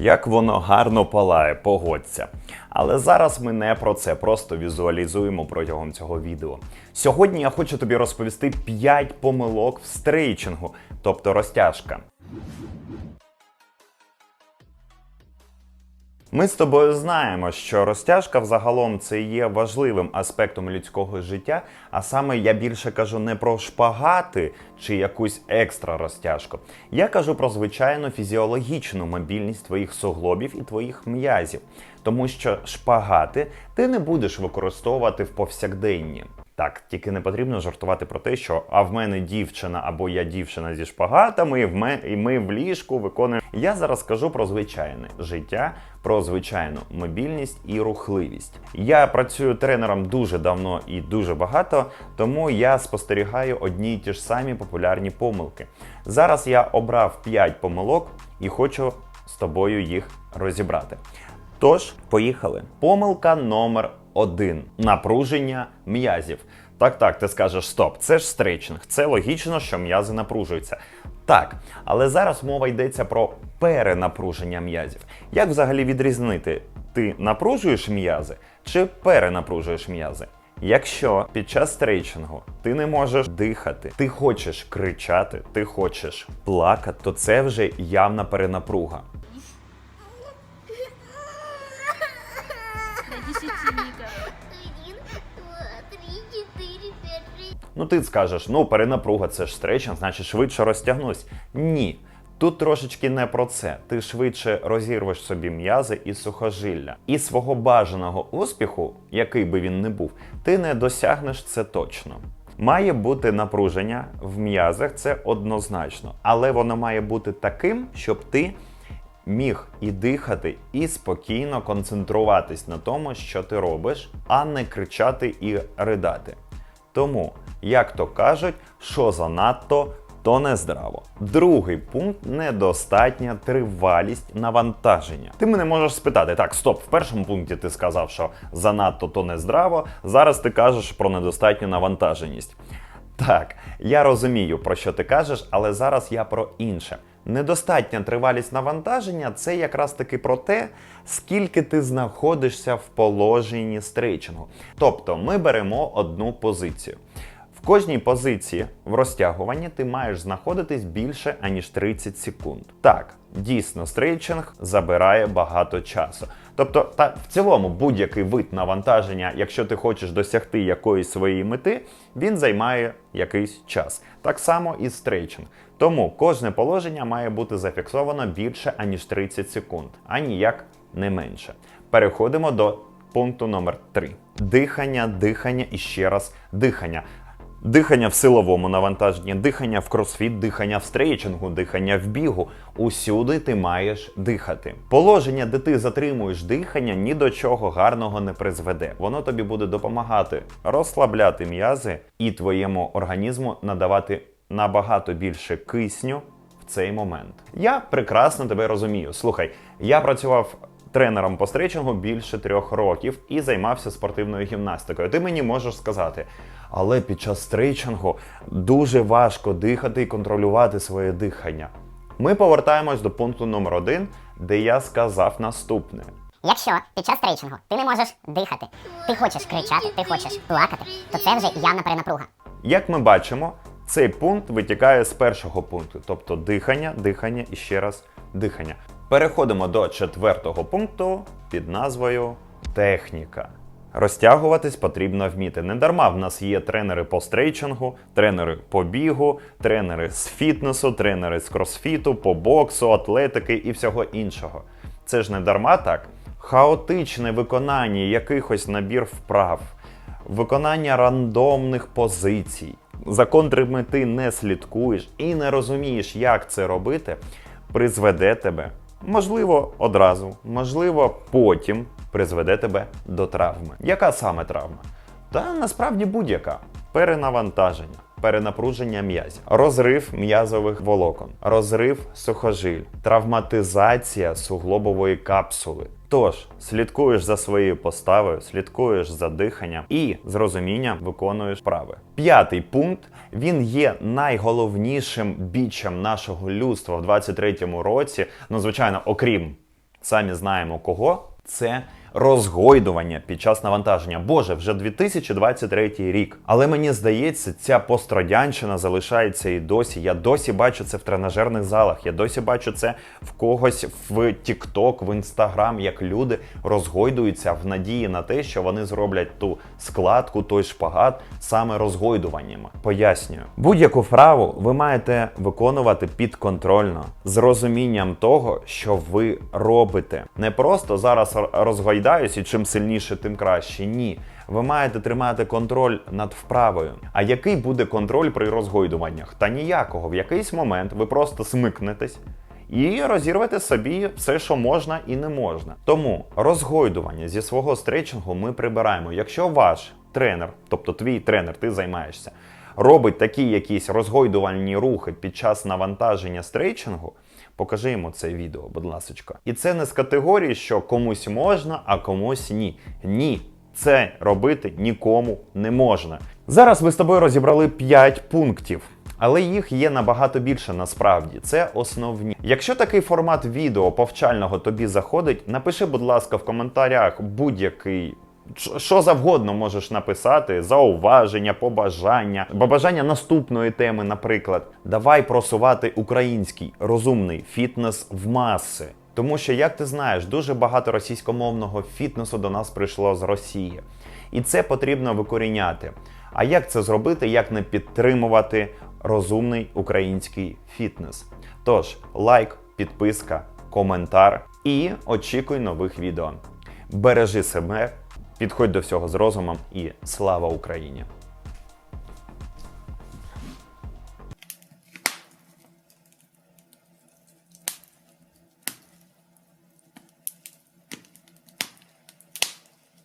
Як воно гарно палає, погодься. Але зараз ми не про це, просто візуалізуємо протягом цього відео. Сьогодні я хочу тобі розповісти 5 помилок в стрейчингу, тобто розтяжка. Ми з тобою знаємо, що розтяжка взагалом це є важливим аспектом людського життя, а саме я більше кажу не про шпагати чи якусь екстра розтяжку. Я кажу про звичайну фізіологічну мобільність твоїх суглобів і твоїх м'язів, тому що шпагати ти не будеш використовувати в повсякденні. Так, тільки не потрібно жартувати про те, що а в мене дівчина або я дівчина зі шпагатами, і в ме, і ми в ліжку виконуємо. Я зараз кажу про звичайне життя, про звичайну мобільність і рухливість. Я працюю тренером дуже давно і дуже багато, тому я спостерігаю одні й ті ж самі популярні помилки. Зараз я обрав 5 помилок і хочу з тобою їх розібрати. Тож, поїхали. Помилка номер один: напруження м'язів. Так, так, ти скажеш, стоп, це ж стрейчинг. Це логічно, що м'язи напружуються. Так, але зараз мова йдеться про перенапруження м'язів. Як взагалі відрізнити, ти напружуєш м'язи чи перенапружуєш м'язи? Якщо під час стрейчингу ти не можеш дихати, ти хочеш кричати, ти хочеш плакати, то це вже явна перенапруга. Ну ти скажеш, ну перенапруга це ж стрейчинг, значить швидше розтягнусь. Ні. Тут трошечки не про це. Ти швидше розірвеш собі м'язи і сухожилля. І свого бажаного успіху, який би він не був, ти не досягнеш це точно. Має бути напруження в м'язах, це однозначно, але воно має бути таким, щоб ти міг і дихати, і спокійно концентруватись на тому, що ти робиш, а не кричати і ридати. Тому, як то кажуть, що занадто, то не здраво. Другий пункт недостатня тривалість навантаження. Ти мене можеш спитати: так, стоп, в першому пункті ти сказав, що занадто то не здраво. Зараз ти кажеш про недостатню навантаженість. Так, я розумію, про що ти кажеш, але зараз я про інше. Недостатня тривалість навантаження це якраз таки про те, скільки ти знаходишся в положенні стрейчингу. Тобто ми беремо одну позицію. В кожній позиції в розтягуванні ти маєш знаходитись більше аніж 30 секунд. Так, дійсно, стрейчинг забирає багато часу. Тобто, та в цілому будь-який вид навантаження, якщо ти хочеш досягти якоїсь своєї мети, він займає якийсь час. Так само і стрейчинг. Тому кожне положення має бути зафіксовано більше аніж 30 секунд, а ніяк не менше. Переходимо до пункту номер 3. Дихання, дихання і ще раз дихання. Дихання в силовому навантаженні, дихання в кросфіт, дихання в стрейчингу, дихання в бігу. Усюди ти маєш дихати. Положення, де ти затримуєш дихання, ні до чого гарного не призведе. Воно тобі буде допомагати розслабляти м'язи і твоєму організму надавати набагато більше кисню в цей момент. Я прекрасно тебе розумію. Слухай, я працював тренером по стрейчингу більше трьох років і займався спортивною гімнастикою. Ти мені можеш сказати, але під час стрейчингу дуже важко дихати і контролювати своє дихання. Ми повертаємось до пункту номер один, де я сказав наступне. Якщо під час трейчингу ти не можеш дихати, ти хочеш кричати, ти хочеш плакати, то це вже явна перенапруга. Як ми бачимо, цей пункт витікає з першого пункту, тобто дихання, дихання і ще раз дихання. Переходимо до четвертого пункту під назвою техніка. Розтягуватись потрібно вміти. Не дарма в нас є тренери по стрейчингу, тренери по бігу, тренери з фітнесу, тренери з кросфіту, по боксу, атлетики і всього іншого. Це ж не дарма так. Хаотичне виконання якихось набір вправ, виконання рандомних позицій, за контрами ти не слідкуєш і не розумієш, як це робити, призведе тебе, можливо, одразу, можливо, потім призведе тебе до травми. Яка саме травма? Та насправді будь-яка перенавантаження. Перенапруження м'язів, розрив м'язових волокон, розрив сухожиль, травматизація суглобової капсули. Тож слідкуєш за своєю поставою, слідкуєш за диханням і з розумінням виконуєш прави. П'ятий пункт він є найголовнішим бічем нашого людства в 23-му році. Ну, звичайно, окрім самі знаємо кого. Це розгойдування під час навантаження. Боже, вже 2023 рік. Але мені здається, ця пострадянщина залишається і досі. Я досі бачу це в тренажерних залах. Я досі бачу це в когось в TikTok, в Instagram, як люди розгойдуються в надії на те, що вони зроблять ту складку, той шпагат саме розгойдуваннями. Пояснюю, будь-яку вправу ви маєте виконувати підконтрольно з розумінням того, що ви робите. Не просто зараз р- розгойдаюсь і чим сильніше, тим краще. Ні. Ви маєте тримати контроль над вправою. А який буде контроль при розгойдуваннях? Та ніякого. В якийсь момент ви просто смикнетесь. І розірвете собі все, що можна і не можна. Тому розгойдування зі свого стретчингу ми прибираємо. Якщо ваш тренер, тобто твій тренер, ти займаєшся, робить такі якісь розгойдувальні рухи під час навантаження стрейчингу, покажи йому це відео, будь ласочка. І це не з категорії, що комусь можна, а комусь ні. Ні. Це робити нікому не можна. Зараз ми з тобою розібрали 5 пунктів. Але їх є набагато більше насправді. Це основні. Якщо такий формат відео повчального тобі заходить, напиши, будь ласка, в коментарях будь-який. Що завгодно можеш написати, зауваження, побажання, побажання наступної теми, наприклад. Давай просувати український розумний фітнес в маси. Тому що, як ти знаєш, дуже багато російськомовного фітнесу до нас прийшло з Росії. І це потрібно викоріняти. А як це зробити, як не підтримувати розумний український фітнес? Тож, лайк, підписка, коментар і очікуй нових відео. Бережи себе, підходь до всього з розумом і слава Україні!